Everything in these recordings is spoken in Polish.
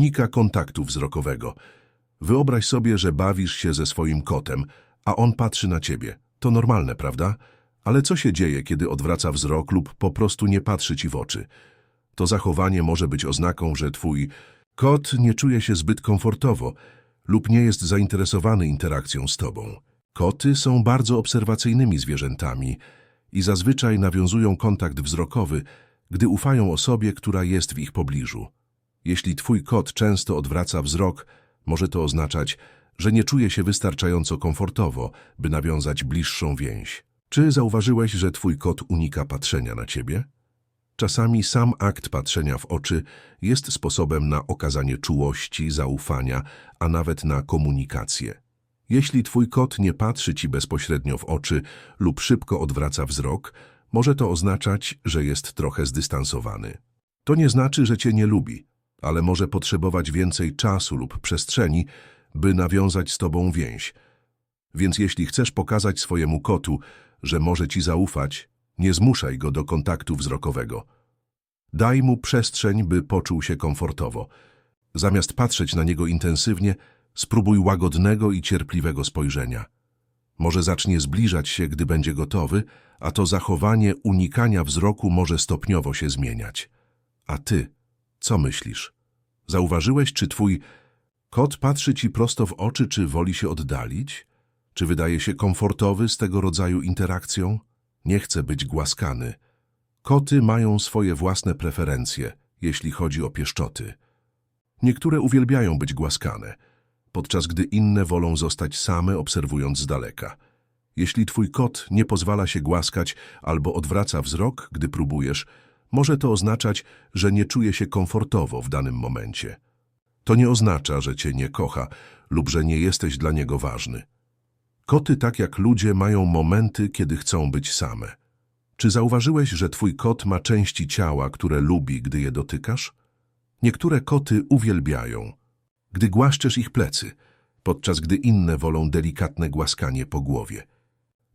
unika kontaktu wzrokowego. Wyobraź sobie, że bawisz się ze swoim kotem, a on patrzy na ciebie. To normalne, prawda? Ale co się dzieje, kiedy odwraca wzrok lub po prostu nie patrzy ci w oczy? To zachowanie może być oznaką, że twój kot nie czuje się zbyt komfortowo lub nie jest zainteresowany interakcją z tobą. Koty są bardzo obserwacyjnymi zwierzętami i zazwyczaj nawiązują kontakt wzrokowy, gdy ufają osobie, która jest w ich pobliżu. Jeśli twój kot często odwraca wzrok, może to oznaczać, że nie czuje się wystarczająco komfortowo, by nawiązać bliższą więź. Czy zauważyłeś, że twój kot unika patrzenia na ciebie? Czasami sam akt patrzenia w oczy jest sposobem na okazanie czułości, zaufania, a nawet na komunikację. Jeśli twój kot nie patrzy ci bezpośrednio w oczy lub szybko odwraca wzrok, może to oznaczać, że jest trochę zdystansowany. To nie znaczy, że cię nie lubi, ale może potrzebować więcej czasu lub przestrzeni, by nawiązać z tobą więź. Więc jeśli chcesz pokazać swojemu kotu, że może ci zaufać, nie zmuszaj go do kontaktu wzrokowego. Daj mu przestrzeń, by poczuł się komfortowo. Zamiast patrzeć na niego intensywnie, spróbuj łagodnego i cierpliwego spojrzenia. Może zacznie zbliżać się, gdy będzie gotowy, a to zachowanie unikania wzroku może stopniowo się zmieniać. A ty, co myślisz? Zauważyłeś, czy twój kot patrzy ci prosto w oczy, czy woli się oddalić? Czy wydaje się komfortowy z tego rodzaju interakcją? Nie chce być głaskany. Koty mają swoje własne preferencje, jeśli chodzi o pieszczoty. Niektóre uwielbiają być głaskane, podczas gdy inne wolą zostać same, obserwując z daleka. Jeśli twój kot nie pozwala się głaskać albo odwraca wzrok, gdy próbujesz, może to oznaczać, że nie czuje się komfortowo w danym momencie. To nie oznacza, że cię nie kocha lub że nie jesteś dla niego ważny. Koty, tak jak ludzie, mają momenty, kiedy chcą być same. Czy zauważyłeś, że twój kot ma części ciała, które lubi, gdy je dotykasz? Niektóre koty uwielbiają, gdy głaszczesz ich plecy, podczas gdy inne wolą delikatne głaskanie po głowie.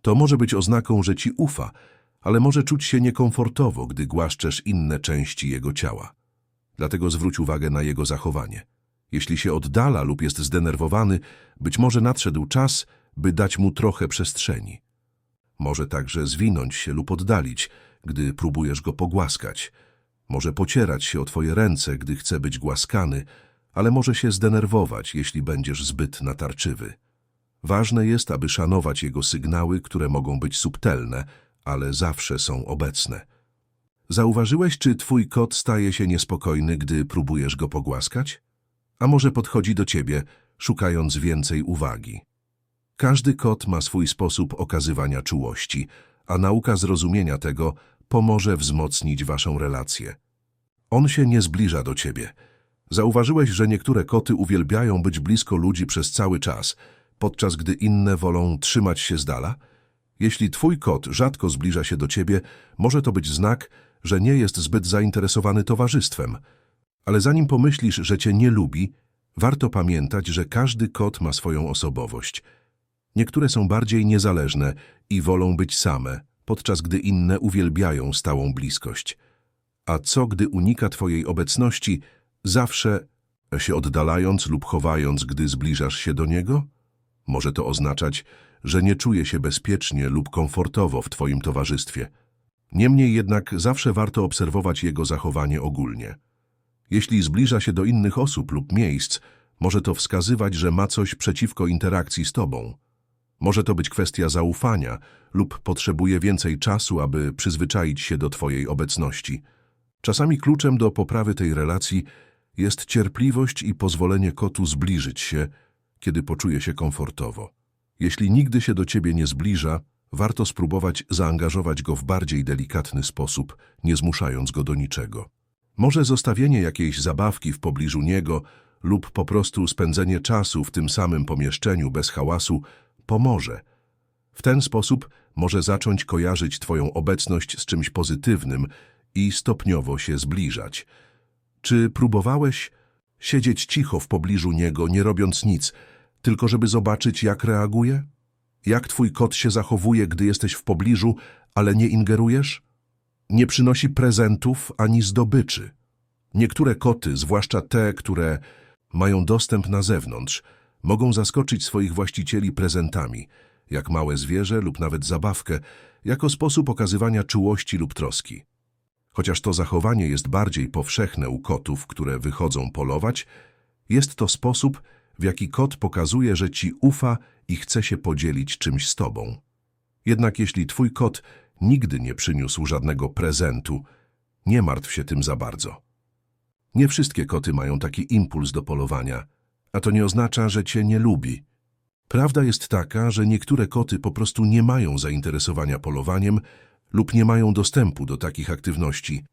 To może być oznaką, że ci ufa, ale może czuć się niekomfortowo, gdy głaszczesz inne części jego ciała. Dlatego zwróć uwagę na jego zachowanie. Jeśli się oddala lub jest zdenerwowany, być może nadszedł czas, by dać mu trochę przestrzeni. Może także zwinąć się lub oddalić, gdy próbujesz go pogłaskać. Może pocierać się o twoje ręce, gdy chce być głaskany, ale może się zdenerwować, jeśli będziesz zbyt natarczywy. Ważne jest, aby szanować jego sygnały, które mogą być subtelne, ale zawsze są obecne. Zauważyłeś, czy twój kot staje się niespokojny, gdy próbujesz go pogłaskać? A może podchodzi do ciebie, szukając więcej uwagi? Każdy kot ma swój sposób okazywania czułości, a nauka zrozumienia tego pomoże wzmocnić waszą relację. On się nie zbliża do ciebie. Zauważyłeś, że niektóre koty uwielbiają być blisko ludzi przez cały czas, podczas gdy inne wolą trzymać się z dala? Jeśli twój kot rzadko zbliża się do ciebie, może to być znak, że nie jest zbyt zainteresowany towarzystwem. Ale zanim pomyślisz, że cię nie lubi, warto pamiętać, że każdy kot ma swoją osobowość. Niektóre są bardziej niezależne i wolą być same, podczas gdy inne uwielbiają stałą bliskość. A co, gdy unika twojej obecności, zawsze się oddalając lub chowając, gdy zbliżasz się do niego? Może to oznaczać, że nie czuje się bezpiecznie lub komfortowo w twoim towarzystwie. Niemniej jednak zawsze warto obserwować jego zachowanie ogólnie. Jeśli zbliża się do innych osób lub miejsc, może to wskazywać, że ma coś przeciwko interakcji z tobą. Może to być kwestia zaufania lub potrzebuje więcej czasu, aby przyzwyczaić się do twojej obecności. Czasami kluczem do poprawy tej relacji jest cierpliwość i pozwolenie kotu zbliżyć się, kiedy poczuje się komfortowo. Jeśli nigdy się do ciebie nie zbliża, warto spróbować zaangażować go w bardziej delikatny sposób, nie zmuszając go do niczego. Może zostawienie jakiejś zabawki w pobliżu niego lub po prostu spędzenie czasu w tym samym pomieszczeniu bez hałasu pomoże. W ten sposób może zacząć kojarzyć Twoją obecność z czymś pozytywnym i stopniowo się zbliżać. Czy próbowałeś siedzieć cicho w pobliżu niego, nie robiąc nic, tylko żeby zobaczyć, jak reaguje? Jak twój kot się zachowuje, gdy jesteś w pobliżu, ale nie ingerujesz? Nie przynosi prezentów ani zdobyczy. Niektóre koty, zwłaszcza te, które mają dostęp na zewnątrz, mogą zaskoczyć swoich właścicieli prezentami, jak małe zwierzę lub nawet zabawkę, jako sposób okazywania czułości lub troski. Chociaż to zachowanie jest bardziej powszechne u kotów, które wychodzą polować, jest to sposób, w jaki kot pokazuje, że ci ufa i chce się podzielić czymś z tobą. Jednak jeśli twój kot nigdy nie przyniósł żadnego prezentu, nie martw się tym za bardzo. Nie wszystkie koty mają taki impuls do polowania, a to nie oznacza, że cię nie lubi. Prawda jest taka, że niektóre koty po prostu nie mają zainteresowania polowaniem lub nie mają dostępu do takich aktywności.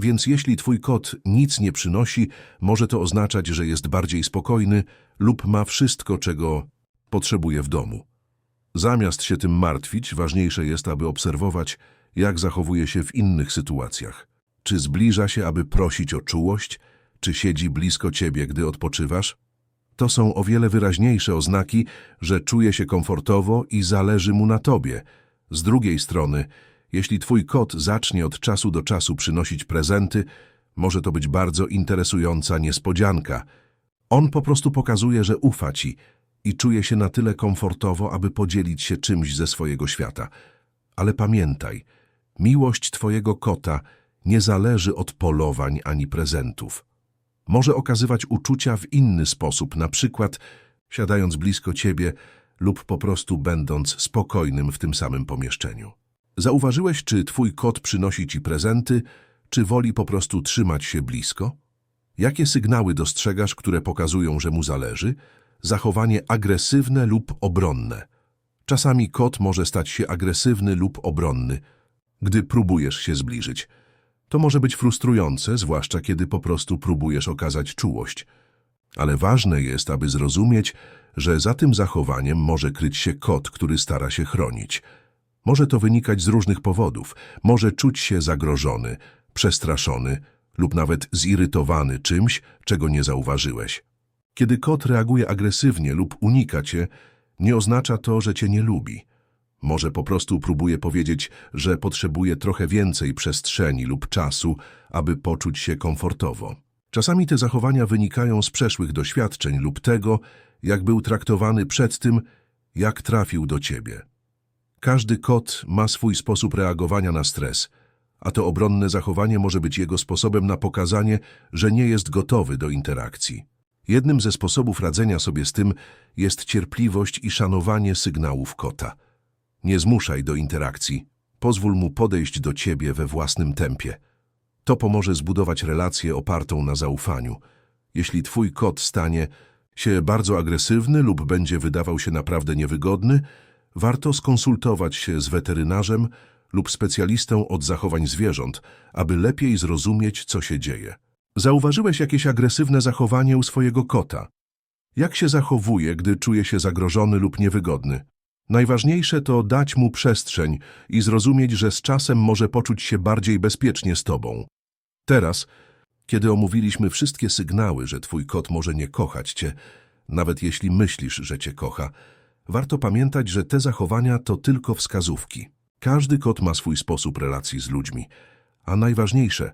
Więc jeśli twój kot nic nie przynosi, może to oznaczać, że jest bardziej spokojny lub ma wszystko, czego potrzebuje w domu. Zamiast się tym martwić, ważniejsze jest, aby obserwować, jak zachowuje się w innych sytuacjach. Czy zbliża się, aby prosić o czułość, czy siedzi blisko ciebie, gdy odpoczywasz? To są o wiele wyraźniejsze oznaki, że czuje się komfortowo i zależy mu na tobie. Z drugiej strony, jeśli twój kot zacznie od czasu do czasu przynosić prezenty, może to być bardzo interesująca niespodzianka. On po prostu pokazuje, że ufa ci i czuje się na tyle komfortowo, aby podzielić się czymś ze swojego świata. Ale pamiętaj, miłość twojego kota nie zależy od polowań ani prezentów. Może okazywać uczucia w inny sposób, na przykład siadając blisko ciebie lub po prostu będąc spokojnym w tym samym pomieszczeniu. Zauważyłeś, czy twój kot przynosi ci prezenty, czy woli po prostu trzymać się blisko? Jakie sygnały dostrzegasz, które pokazują, że mu zależy? Zachowanie agresywne lub obronne. Czasami kot może stać się agresywny lub obronny, gdy próbujesz się zbliżyć. To może być frustrujące, zwłaszcza kiedy po prostu próbujesz okazać czułość. Ale ważne jest, aby zrozumieć, że za tym zachowaniem może kryć się kot, który stara się chronić. Może to wynikać z różnych powodów. Może czuć się zagrożony, przestraszony lub nawet zirytowany czymś, czego nie zauważyłeś. Kiedy kot reaguje agresywnie lub unika cię, nie oznacza to, że cię nie lubi. Może po prostu próbuje powiedzieć, że potrzebuje trochę więcej przestrzeni lub czasu, aby poczuć się komfortowo. Czasami te zachowania wynikają z przeszłych doświadczeń lub tego, jak był traktowany przed tym, jak trafił do ciebie. Każdy kot ma swój sposób reagowania na stres, a to obronne zachowanie może być jego sposobem na pokazanie, że nie jest gotowy do interakcji. Jednym ze sposobów radzenia sobie z tym jest cierpliwość i szanowanie sygnałów kota. Nie zmuszaj do interakcji, pozwól mu podejść do ciebie we własnym tempie. To pomoże zbudować relację opartą na zaufaniu. Jeśli twój kot stanie się bardzo agresywny lub będzie wydawał się naprawdę niewygodny, warto skonsultować się z weterynarzem lub specjalistą od zachowań zwierząt, aby lepiej zrozumieć, co się dzieje. Zauważyłeś jakieś agresywne zachowanie u swojego kota? Jak się zachowuje, gdy czuje się zagrożony lub niewygodny? Najważniejsze to dać mu przestrzeń i zrozumieć, że z czasem może poczuć się bardziej bezpiecznie z tobą. Teraz, kiedy omówiliśmy wszystkie sygnały, że twój kot może nie kochać cię, nawet jeśli myślisz, że cię kocha, warto pamiętać, że te zachowania to tylko wskazówki. Każdy kot ma swój sposób relacji z ludźmi, a najważniejsze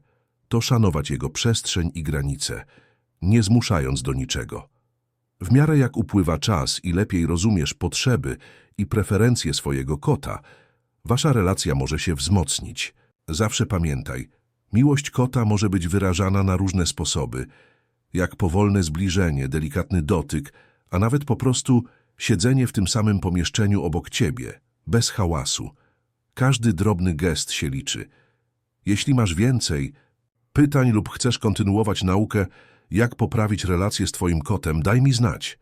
to szanować jego przestrzeń i granice, nie zmuszając do niczego. W miarę jak upływa czas i lepiej rozumiesz potrzeby i preferencje swojego kota, wasza relacja może się wzmocnić. Zawsze pamiętaj, miłość kota może być wyrażana na różne sposoby, jak powolne zbliżenie, delikatny dotyk, a nawet po prostu siedzenie w tym samym pomieszczeniu obok ciebie, bez hałasu. Każdy drobny gest się liczy. Jeśli masz więcej pytań lub chcesz kontynuować naukę, jak poprawić relacje z twoim kotem, daj mi znać.